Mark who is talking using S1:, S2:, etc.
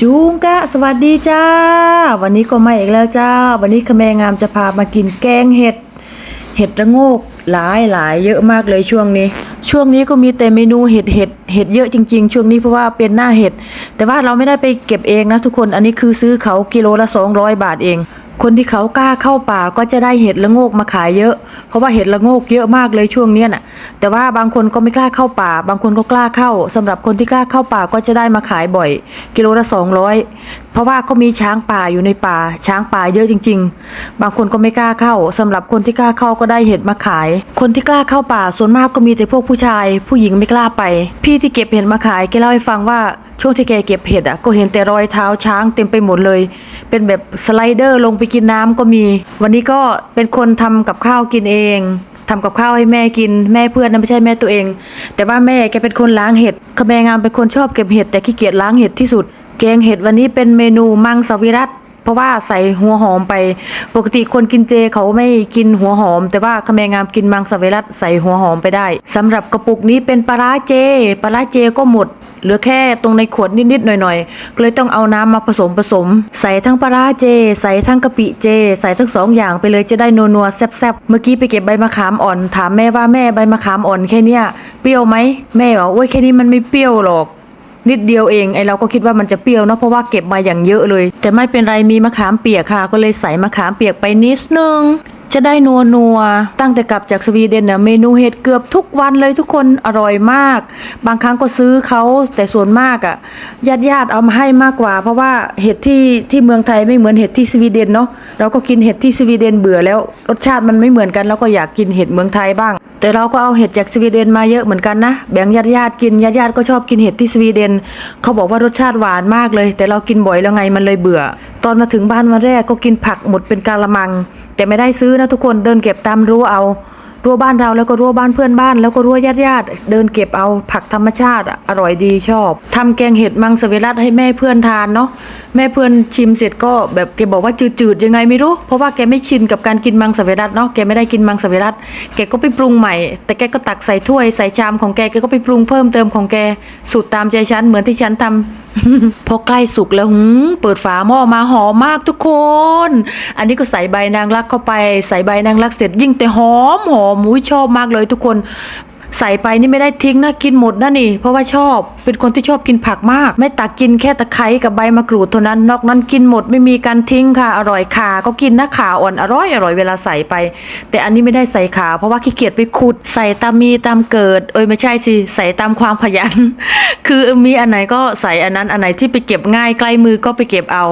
S1: จุงกะสวัสดีจ้า วันนี้ก็มาอีกแล้วจ้า วันนี้ขแมงามจะพามากินแกงเห็ด เห็ดระโงกหลายหลายเยอะมากเลยช่วงนี้ ช่วงนี้ก็มีแต่เมนูเห็ดเห็ดเห็ดเยอะจริง ๆ ช่วงนี้เพราะว่าเป็นหน้าเห็ด แต่ว่าเราไม่ได้ไปเก็บเองนะทุกคนอันนี้คือซื้อเขากิโลละ200 บาทเอง คนที่เขากล้าเข้าป่าก็จะได้เห็ดละโงกมาขายเยอะ เพราะว่าเห็ดละโงกเยอะมากเลยช่วงเนี้ยน่ะ แต่ว่าบางคนก็ไม่กล้าเข้าป่า บางคนก็กล้าเข้าสำหรับคนที่กล้าเข้าป่าก็จะได้มาขายบ่อย กิโลละ200เพราะว่าเขามีช้างป่าอยู่ในป่า ช้างป่าเยอะจริง ๆ บางคนก็ไม่กล้าเข้าสำหรับคนที่กล้าเข้าก็ได้เห็ดมาขาย คนที่กล้าเข้าป่าส่วนมากก็มีแต่พวกผู้ชาย ผู้หญิงไม่กล้าไป พี่ที่เก็บเห็ดมาขายแกเล่าให้ฟังว่า ช่วงที่แกเก็บเห็ดอะก็เห็นแต่รอยเท้าช้างเต็มไปหมดเลย เป็นแบบสไลเดอร์ลงไปกินน้ำก็มี วันนี้ก็เป็นคนทำกับข้าวกินเองทำกับข้าวให้แม่กินแม่เพื่อนนะไม่ใช่แม่ตัวเอง แต่ว่าแม่แกเป็นคนล้างเห็ดขแมงามเป็นคนชอบเก็บเห็ดแต่ขี้เกียจล้างเห็ดที่สุด แกงเห็ดวันนี้เป็นเมนูมังสวิรัตเพราะว่าใส่หัวหอมไป ปกติคนกินเจเขาไม่กินหัวหอม แต่ว่าขแมงามกินมังสวิรัตใส่หัวหอมไปได้สำหรับกระปุกนี้เป็นปลาร้าเจปลาร้าเจก็หมด เหลือแค่ตรงในขวดนิดๆหน่อยๆก็เลยต้องเอาน้ำมาผสมผสม ใส่ทั้งปลาร้าเจ ใส่ทั้งกะปิเจ ใส่ทั้งสองอย่างไปเลยจะได้นัวๆแซ่บๆเมื่อกี้ไปเก็บใบมะขามอ่อน ถามแม่ว่าแม่ใบมะขามอ่อนแค่เนี้ยเปรี้ยวไหมแม่บอกโอ้ยแค่นี้มันไม่เปรี้ยวหรอกนิดเดียวเองไอเราก็คิดว่ามันจะเปรี้ยวเนาะเพราะว่าเก็บมาอย่างเยอะเลย แต่ไม่เป็นไรมีมะขามเปียกค่ะ ก็เลยใส่มะขามเปียกไปนิดนึง จะได้นัวนัวตั้งแต่กลับจากสวีเดนเนี่ยเมนูเห็ดเกือบทุกวันเลยทุกคนอร่อยมาก บางครั้งก็ซื้อเขาแต่ส่วนมากอะ่ะญาติญาติๆเอามาให้มากกว่า เพราะว่าเห็ดที่ที่เมืองไทยไม่เหมือนเห็ดที่สวีเดนเนาะเราก็กินเห็ดที่สวีเดนเบื่อแล้วรสชาติมันไม่เหมือนกันเราก็อยากกินเห็ดเมืองไทยบ้าง แต่เราก็เอาเห็ดจากสวีเดนมาเยอะเหมือนกันนะแบ่งญาติญาติกินญาติญาติก็ชอบกินเห็ดที่สวีเดน เขาบอกว่ารสชาติหวานมากเลย แต่เรากินบ่อยแล้วไงมันเลยเบื่อ ตอนมาถึงบ้านวันแรกก็กินผักหมดเป็นกาละมัง แต่ไม่ได้ซื้อนะทุกคนเดินเก็บตามรั้วเอารั้วบ้านเราแล้วก็รั้วบ้านเพื่อนบ้าน แล้วก็รั้วญาติญาติๆเดินเก็บเอาผักธรรมชาติอร่อยดีชอบทำแกงเห็ดมังสวิรัตให้แม่เพื่อนทานเนาะแม่เพื่อนชิมเสร็จก็แบบแกบอกว่าจืดๆยังไงไม่รู้ เพราะว่าแกไม่ชินกับการกินมังสวิรัตเนาะแกไม่ได้กินมังสวิรัตแกก็ไปปรุงใหม่ แต่แกก็ตักใส่ถ้วยใส่ชามของแกแกก็ไปปรุงเพิ่มเติมของแกสูตรตามใจฉันเหมือนที่ฉันทำ พอใกล้สุกแล้วหืมเปิดฝาหม้อมาหอมมากทุกคน อันนี้ก็ใส่ใบนางรักเข้าไป ใส่ใบนางรักเสร็จยิ่งแต่หอมหอมมุ้ยชอบมากเลยทุกคน ใส่ไปนี่ไม่ได้ทิ้งนะกินหมดนะนี่ เพราะว่าชอบ เป็นคนที่ชอบกินผักมาก ไม่ตักกินแค่ตะไคร้กับใบมะกรูดเท่านั้น นอกนั้นกินหมดไม่มีการทิ้งค่ะ อร่อยขาก็กินนะขาอ่อนอร่อยอร่อยเวลาใส่ไป แต่อันนี้ไม่ได้ใส่ขาเพราะว่าขี้เกียจไปขุด ใส่ตามมีตามเกิด เอ้ยไม่ใช่สิใส่ตามความขยัน คือมีอันไหนก็ใส่อันนั้นอันไหนที่ไปเก็บง่ายใกล้มือก็ไปเก็บเอา